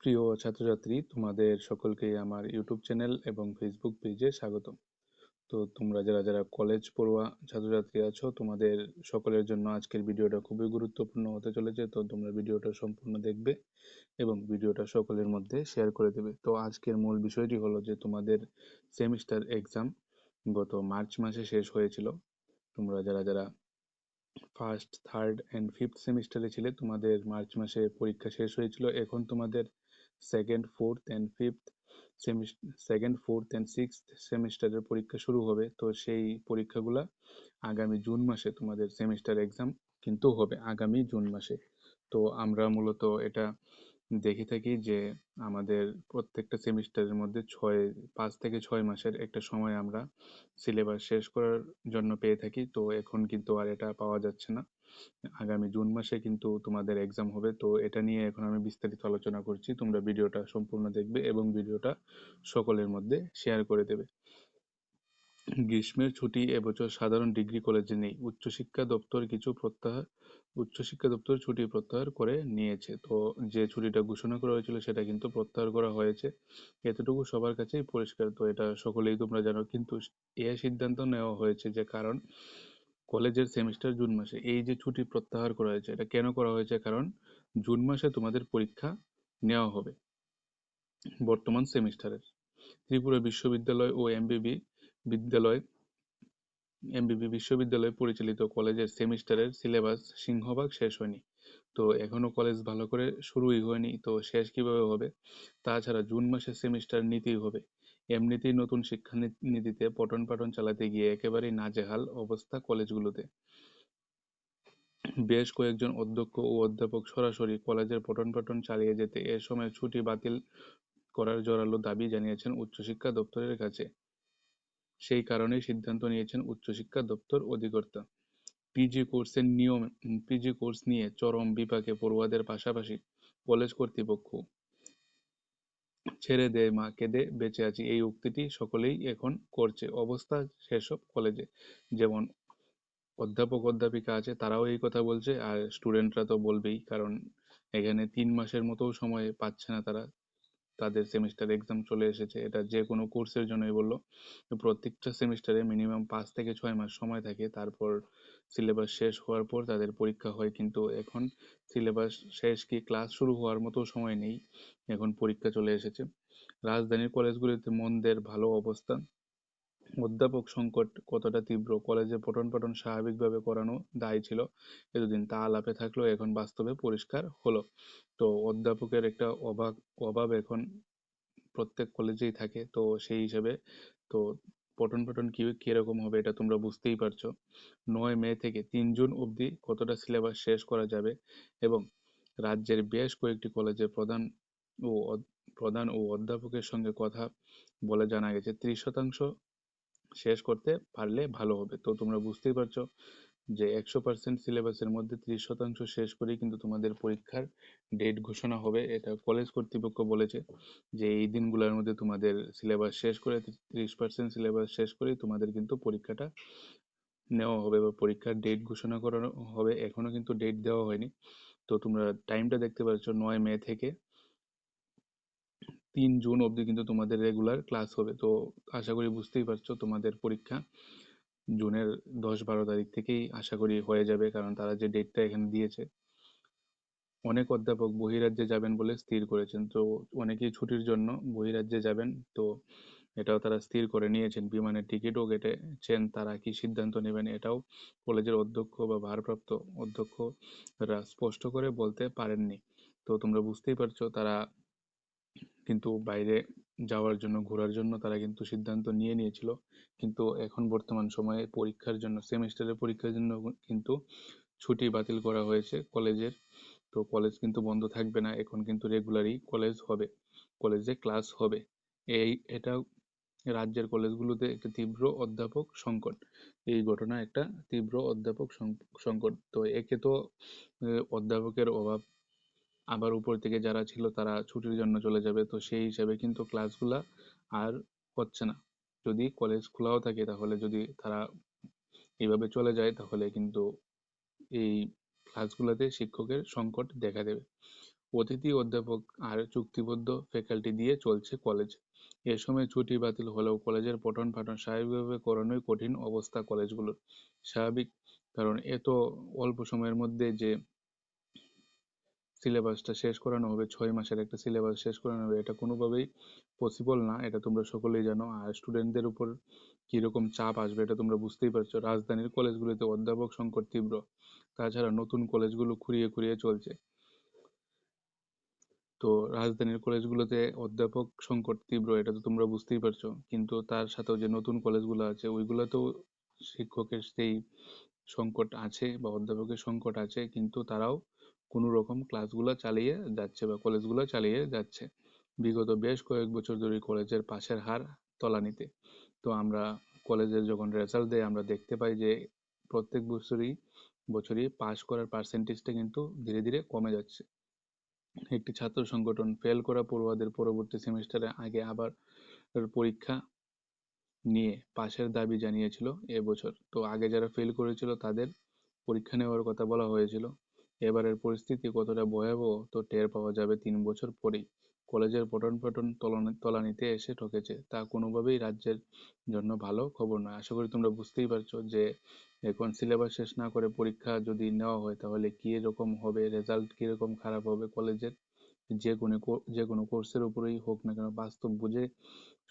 প্রিয় ছাত্রছাত্রী, তোমাদের সকলকে আমার ইউটিউব চ্যানেল এবং ফেসবুক পেজে স্বাগতম। তো তোমরা যারা যারা কলেজ পড়ুয়া ছাত্রছাত্রী আছো, তোমাদের সকলের জন্য আজকের ভিডিওটা খুবই গুরুত্বপূর্ণ হতে চলেছে। তো তোমরা ভিডিওটা সম্পূর্ণ দেখবে এবং ভিডিওটা সকলের মধ্যে শেয়ার করে দেবে। তো আজকের মূল বিষয়টি হলো যে, তোমাদের সেমিস্টার এক্সাম গত মার্চ মাসে শেষ হয়েছিল। তোমরা যারা যারা ফার্স্ট থার্ড অ্যান্ড ফিফথ সেমিস্টারে ছিলে, তোমাদের মার্চ মাসে পরীক্ষা শেষ হয়েছিল। এখন তোমাদের second fourth and fifth second fourth and sixth সেমিস্টারের পরীক্ষা শুরু হবে। তো সেই পরীক্ষাগুলা আগামী জুন মাসে তোমাদের সেমিস্টার এক্সাম কিন্তু হবে আগামী জুন মাসে। তো আমরা মূলত এটা দেখে থাকি যে আমাদের প্রত্যেকটা সেমিস্টারের মধ্যে ছয়, পাঁচ থেকে ছয় মাসের একটা সময় আমরা সিলেবাস শেষ করার জন্য পেয়ে থাকি। তো এখন কিন্তু আর এটা পাওয়া যাচ্ছে না। আগামী জুন মাসে কিন্তু তোমাদের এক্সাম হবে। তো এটা নিয়ে এখন আমি বিস্তারিত আলোচনা করছি। তোমরা ভিডিওটা সম্পূর্ণ দেখবে এবং ভিডিওটা সকলের মধ্যে শেয়ার করে দেবে। গ্রীষ্মের ছুটি এবছর সাধারণ ডিগ্রি কলেজে নেই। উচ্চশিক্ষা দপ্তর কিছু প্রত্যাহার উচ্চশিক্ষা দপ্তর ছুটি প্রত্যাহার করে নিয়েছে। তো যে ছুটিটা ঘোষণা করা হয়েছিল সেটা কিন্তু প্রত্যাহার করা হয়েছে। এতটুকু সবার কাছেই পরিষ্কার। তো এটা সকলেই তোমরা জানো। কিন্তু এ সিদ্ধান্ত নেওয়া হয়েছে যে কারণ কলেজের সেমিস্টার জুন মাসে এই যে ছুটি প্রত্যাহার করা হয়েছে, এটা কেন করা হয়েছে? কারণ জুন মাসে তোমাদের পরীক্ষা নেওয়া হবে বর্তমান সেমিস্টারের ত্রিপুরা বিশ্ববিদ্যালয় ও এমবিবি বিদ্যালয় এমবিবি বিশ্ববিদ্যালয় পরিচালিত কলেজের সেমিস্টারের সিলেবাস সিংহভাগ শেষ হয়নি। তো এখনও কলেজ ভালো করে শুরুই হয়নি, তো শেষ কীভাবে হবে? তাছাড়া জুন মাসে সেমিস্টার নিতেই হবে। এমনিতেই নতুন শিক্ষানীতিতে পঠন পাঠন চালাতে গিয়ে একেবারেই নাজেহাল অবস্থা কলেজগুলোতে। বেশ কয়েকজন অধ্যক্ষ ও অধ্যাপক সরাসরি কলেজের পঠন পাঠন চালিয়ে যেতে এ সময় ছুটি বাতিল করার জোরালো দাবি জানিয়েছেন উচ্চশিক্ষা দপ্তরের কাছে। সেই কারণেই সিদ্ধান্ত নিয়েছেন উচ্চশিক্ষা দপ্তর অধিকর্তা। পিজি কোর্সের নিয়ম, পিজি কোর্স নিয়ে চরম বিপাকে পড়ুয়াদের পাশাপাশি কলেজ কর্তৃপক্ষ ছেড়ে দে মা, কেঁদে বেঁচে আছি। এই উক্তিটি সকলেই এখন করছে। অবস্থা সেসব কলেজে যেমন অধ্যাপক অধ্যাপিকা আছে, তারাও এই কথা বলছে, আর স্টুডেন্টরা তো বলবেই, কারণ এখানে তিন মাসের মতো সময় পাচ্ছে না তারা। তাদের সেমিস্টার এক্সাম চলে এসেছে। এটা যে কোনো কোর্সের জন্যই বলল। প্রত্যেকটা সেমিস্টারে মিনিমাম পাঁচ থেকে ছয় মাস সময় থাকে। তারপর সিলেবাস শেষ হওয়ার পর তাদের পরীক্ষা হয়। কিন্তু এখন সিলেবাস শেষ কি ক্লাস শুরু হওয়ার মতো সময় নেই। এখন পরীক্ষা চলে এসেছে। রাজধানীর কলেজগুলিতে মন্দের ভালো অবস্থা। অধ্যাপক সংকট কতটা তীব্র? কলেজে পঠন পাঠন স্বাভাবিকভাবে করানো দায় ছিল। এতদিন তা আলাপে থাকলেও এখন বাস্তবে পরিষ্কার হলো। তো অধ্যাপকের একটা অভাব অভাব এখন প্রত্যেক কলেজেই থাকে। তো সেই হিসেবে তো পঠন পাঠন কি, কীরকম হবে এটা তোমরা বুঝতেই পারছ। নয় মে থেকে তিন জুন অবধি কতটা সিলেবাস শেষ করা যাবে এবং রাজ্যের বেশ কয়েকটি কলেজের প্রধান ও প্রধান ও অধ্যাপকের সঙ্গে কথা বলে জানা গেছে। ত্রিশ শতাংশ শেষ করতে পারলে ভালো হবে। তো তোমরা বুঝতেই পারছ যে একশো পার্সেন্ট সিলেবাসের মধ্যে ত্রিশ শতাংশ শেষ করেই কিন্তু তোমাদের পরীক্ষার ডেট ঘোষণা হবে। এটা কলেজ কর্তৃপক্ষ বলেছে যে এই দিনগুলোর মধ্যে তোমাদের সিলেবাস শেষ করে ত্রিশ পার্সেন্ট সিলেবাস শেষ করেই তোমাদের কিন্তু পরীক্ষাটা নেওয়া হবে বা পরীক্ষার ডেট ঘোষণা করানো হবে। এখনও কিন্তু ডেট দেওয়া হয়নি। তো তোমরা টাইমটা দেখতে পাচ্ছ নয় মে থেকে। তিন জুন অবধি কিন্তু তোমাদের রেগুলার ক্লাস হবে। তো আশা করি বুঝতেই পারছ তোমাদের পরীক্ষা। জুনের দশ বারো তারিখ থেকেই আশা করি হয়ে যাবে, কারণ তারা যে ডেটটা এখানে দিয়েছে। অনেক অধ্যাপক বহিরাজ্যে যাবেন বলে স্থির করেছেন। তো অনেকেই ছুটির জন্য বহিরাজ্যে যাবেন। তো এটাও তারা স্থির করে নিয়েছেন। বিমানের টিকিটও কেটেছেন। তারা কি সিদ্ধান্ত নেবেন এটাও কলেজের অধ্যক্ষ বা ভারপ্রাপ্ত অধ্যক্ষরা স্পষ্ট করে বলতে পারেননি। তো তোমরা বুঝতেই পারছ তারা কিন্তু বাইরে যাওয়ার জন্য, ঘোরার জন্য তারা কিন্তু সিদ্ধান্ত নিয়ে নিয়েছিল। কিন্তু এখন বর্তমান সময়ে পরীক্ষার জন্য, সেমিস্টারের পরীক্ষার জন্য কিন্তু ছুটি বাতিল করা হয়েছে কলেজের। তো কলেজ কিন্তু বন্ধ থাকবে না, এখন কিন্তু রেগুলারই কলেজ হবে, কলেজে ক্লাস হবে। এই, এটা রাজ্যের কলেজগুলোতে একটা তীব্র অধ্যাপক সংকট। এই ঘটনা একটা তীব্র অধ্যাপক সংকট। তো একে তো অধ্যাপকের অভাব আবার উপর থেকে যারা ছিল তারা ছুটির জন্য চলে যাবে। তো সেই হিসাবে কিন্তু ক্লাসগুলা আর হচ্ছে না। যদি কলেজ খোলাও থাকে তাহলে যদি তারা এইভাবে চলে যায় তাহলে কিন্তু এই ক্লাসগুলোতে শিক্ষকের সংকট দেখা দেবে। অতিথি, অধ্যাপক আর চুক্তিবদ্ধ ফ্যাকাল্টি দিয়ে চলছে কলেজ এ সময় ছুটি বাতিল হলেও কলেজের পঠন পাঠন স্বাভাবিকভাবে করানোই কঠিন অবস্থা কলেজগুলোর স্বাভাবিক। কারণ এত অল্প সময়ের মধ্যে যে সিলেবাসটা শেষ করানো হবে, ছয় মাসের একটা সিলেবাস শেষ করানো হবে, এটা কোনোভাবেই পসিবল না, এটা তোমরা সকলেই জানো। আর স্টুডেন্টদের উপর কীরকম চাপ আসবে এটা তোমরা বুঝতেই পারছ। রাজধানীর কলেজগুলিতে অধ্যাপক সংকট তীব্র, তাছাড়া নতুন কলেজগুলো খুঁড়িয়ে খুঁড়িয়ে চলছে। তো রাজধানীর কলেজগুলোতে অধ্যাপক সংকট তীব্র, এটা তো তোমরা বুঝতেই পারছ। কিন্তু তার সাথেও যে নতুন কলেজগুলো আছে, ওইগুলোতেও শিক্ষকের সেই সংকট আছে বা অধ্যাপকের সংকট আছে, কিন্তু তারাও কোনো রকম ক্লাসগুলো চালিয়ে যাচ্ছে বা কলেজগুলো চালিয়ে যাচ্ছে। বিগত বেশ কয়েক বছর ধরে কলেজের পাশের হার তলানিতে। তো আমরা কলেজের যখন রেজাল্ট দেয় আমরা দেখতে পাই যে প্রত্যেক বছরই বছরই পাশ করার পার্সেন্টেজটা কিন্তু ধীরে ধীরে কমে যাচ্ছে। একটি ছাত্র সংগঠন ফেল করা পড়ুয়াদের পরবর্তী সেমিস্টারে আগে আবার পরীক্ষা নিয়ে পাশের দাবি জানিয়েছিল এবছর তো আগে যারা ফেল করেছিল, তাদের পরীক্ষা নেওয়ার কথা বলা হয়েছিল। এবারের পরিস্থিতি কতটা ভয়াবহ, তো টের পাওয়া যাবে তিন বছর পরেই। কলেজের পঠন পাঠন তলানিতে এসে ঠকেছে। তা কোনোভাবেই রাজ্যের জন্য ভালো খবর নয়। আশা করি তোমরা বুঝতেই পারছ যে, এখন সিলেবাস শেষ না করে পরীক্ষা যদি নেওয়া হয়, তাহলে কী রকম হবে রেজাল্ট কীরকম খারাপ হবে কলেজের? যে কোনো যে কোনো কোর্সের উপরেই হোক না কেন, বাস্তব বুঝে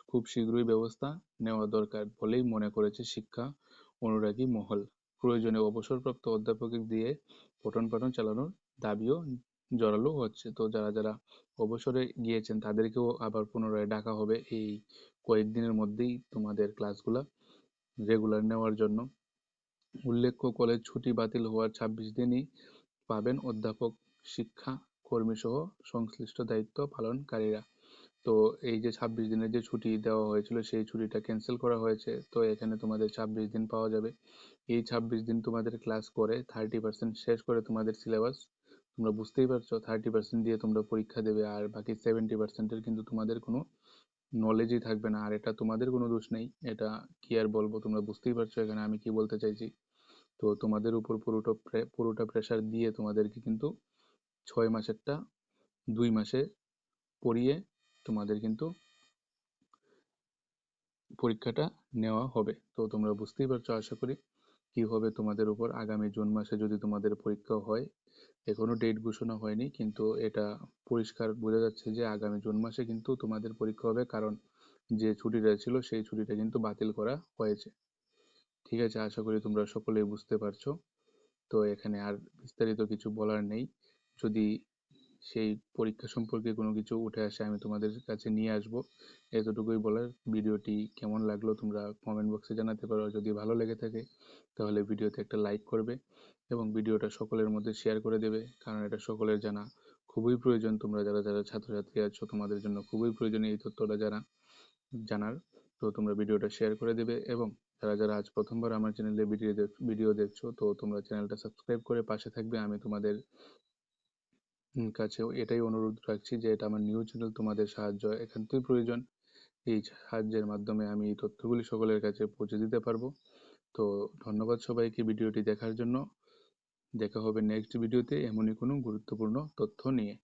খুব শীঘ্রই ব্যবস্থা নেওয়া দরকার বলেই মনে করেছে শিক্ষা অনুরাগী মহল। প্রয়োজনে অবসরপ্রাপ্ত অধ্যাপকের দিয়ে পঠন পাঠন চালানোর দাবিও জোরালো হচ্ছে। তো যারা যারা অবসরে গিয়েছেন, তাদেরকেও আবার পুনরায় ডাকা হবে এই কয়েকদিনের মধ্যেই তোমাদের ক্লাসগুলা রেগুলার নেওয়ার জন্য। উল্লেখ্য, কলেজ ছুটি বাতিল হওয়ার ছাব্বিশ দিনই পাবেন অধ্যাপক, শিক্ষা কর্মী সহ সংশ্লিষ্ট দায়িত্ব পালনকারীরা। তো এই যে ছাব্বিশ দিনের যে ছুটি দেওয়া হয়েছিল, সেই ছুটিটা ক্যান্সেল করা হয়েছে। তো এখানে তোমাদের ছাব্বিশ দিন পাওয়া যাবে। এই ছাব্বিশ দিন তোমাদের ক্লাস করে থার্টি পার্সেন্ট শেষ করে তোমাদের সিলেবাস তোমরা বুঝতেই পারছ থার্টি পার্সেন্ট দিয়ে তোমরা পরীক্ষা দেবে, আর বাকি সেভেন্টি পার্সেন্টের কিন্তু তোমাদের কোনো নলেজই থাকবে না। আর এটা তোমাদের কোনো দোষ নেই, এটা কি আর বলব, তোমরা বুঝতেই পারছ এখানে আমি কি বলতে চাইছি। তো তোমাদের উপর পুরোটা পুরোটা প্রেশার দিয়ে তোমাদেরকে কিন্তু ছয় মাসেরটা দুই মাসে পড়িয়ে তোমাদের কিন্তু পরীক্ষাটা নেওয়া হবে। তো তোমরা বুঝতেই পারছ, আশা করি কি হবে তোমাদের উপর। আগামী জুন মাসে যদি তোমাদের পরীক্ষা হয়, এখনও ডেট ঘোষণা হয়নি, কিন্তু এটা পরিষ্কার বোঝা যাচ্ছে যে আগামী জুন মাসে কিন্তু তোমাদের পরীক্ষা হবে, কারণ যে ছুটিটা ছিল সেই ছুটিটা কিন্তু বাতিল করা হয়েছে। ঠিক আছে, আশা করি তোমরা সকলেই বুঝতে পারছ। তো এখানে আর বিস্তারিত কিছু বলার নেই। যদি সেই পরীক্ষা সম্পর্কে কোনো কিছু উঠে আসে আমি তোমাদের কাছে নিয়ে আসব। এতটুকুই বলার। ভিডিওটি কেমন লাগল তোমরা কমেন্ট বক্সে জানাতে পারো। যদি ভালো লেগে থাকে, তাহলে ভিডিওতে একটা লাইক করবে এবং ভিডিওটা সকলের মধ্যে শেয়ার করে দেবে। কারণ এটা সকলের জানা। খুবই প্রয়োজন তোমরা যারা যারা ছাত্রছাত্রী আছো, তোমাদের জন্য খুবই প্রয়োজন এই তথ্যটা জানা, জানার। তো তোমরা ভিডিওটা শেয়ার করে দেবে এবং যারা যারা আজ প্রথমবার আমার চ্যানেলে ভিডিও ভিডিও দেখছ, তো তোমরা চ্যানেলটা সাবস্ক্রাইব করে পাশে থাকবে। আমি তোমাদের কাছেও এটাই অনুরোধ রাখছি যে এটা আমার নিউজ চ্যানেল তোমাদের সাহায্য একান্তই প্রয়োজন। এই সাহায্যের মাধ্যমে আমি এই তথ্যগুলি সকলের কাছে পৌঁছে দিতে পারব। তো ধন্যবাদ সবাইকে ভিডিওটি দেখার জন্য। দেখা হবে নেক্সট ভিডিওতে এমনই কোনো গুরুত্বপূর্ণ তথ্য নিয়ে।